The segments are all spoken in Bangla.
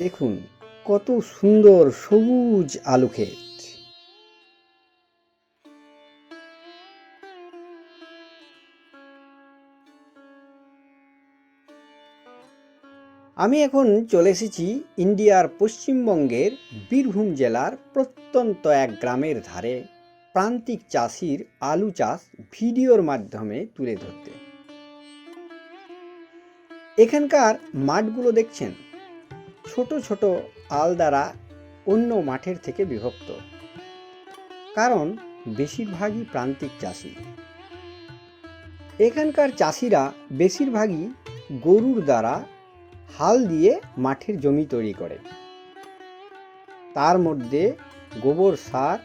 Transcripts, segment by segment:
দেখুন কত সুন্দর সবুজ আলু ক্ষেত। আমি এখন চলে এসেছি ইন্ডিয়ার পশ্চিমবঙ্গের বীরভূম জেলার প্রত্যন্ত এক গ্রামের ধারে প্রান্তিক চাষির আলু চাষ ভিডিওর মাধ্যমে তুলে ধরতে। এখানকার মাঠগুলো দেখছেন। ছোট ছোট আল দ্বারা অন্য মাঠের থেকে বিভক্ত। কারণ বেশিরভাগই প্রান্তিক চাষি। এখানকার চাষিরা বেশিরভাগই গরুর দ্বারা হাল দিয়ে মাঠের জমি তৈরি করে। তার মধ্যে গোবর সার,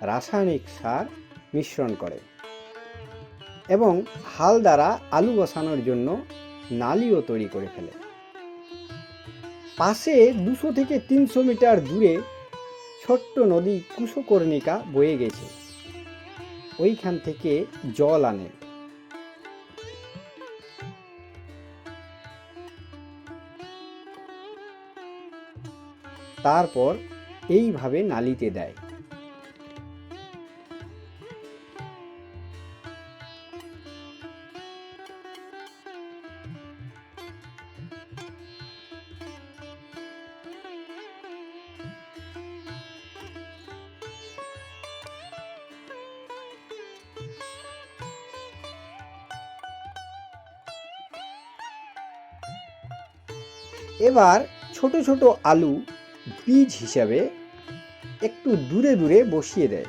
রাসায়নিক সার মিশ্রণ করে এবং হাল দ্বারা আলু বসানোর জন্য নালিও তৈরি করে ফেলে। পাশে দুশো থেকে তিনশো মিটার দূরে ছোট্ট নদী কুশকর্ণিকা বয়ে গেছে। ওইখান থেকে জল আনে। তারপর এইভাবে নালিতে দেয়। এবার ছোট ছোট আলু বীজ হিসাবে একটু দূরে দূরে বসিয়ে দেয়।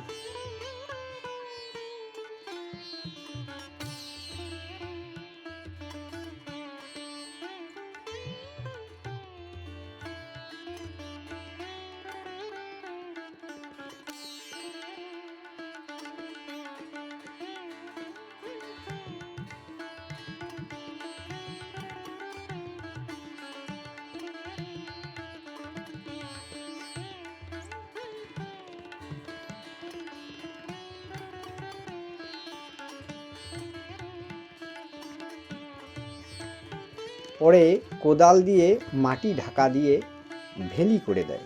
পরে কোদাল দিয়ে মাটি ঢাকা দিয়ে ভেলি করে দেয়।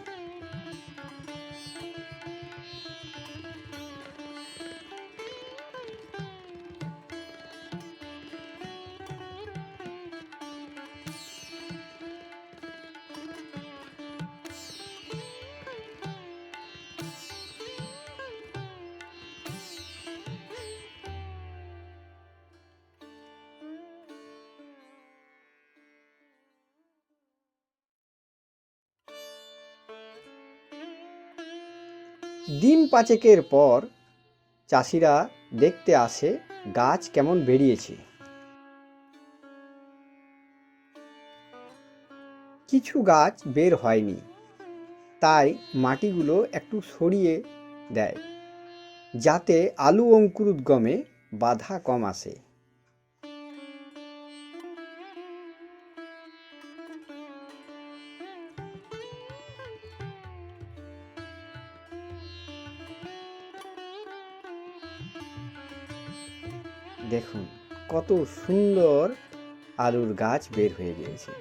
দিন পাঁচেকের পর চাষিরা দেখতে আসে গাছ কেমন বেরিয়েছে। কিছু গাছ বের হয়নি, তাই মাটিগুলো একটু সরিয়ে দেয়, যাতে আলু অঙ্কুরোদ্গমে বাধা কম আসে। দেখুন কত সুন্দর আলুর গাছ বের হয়ে গিয়েছে।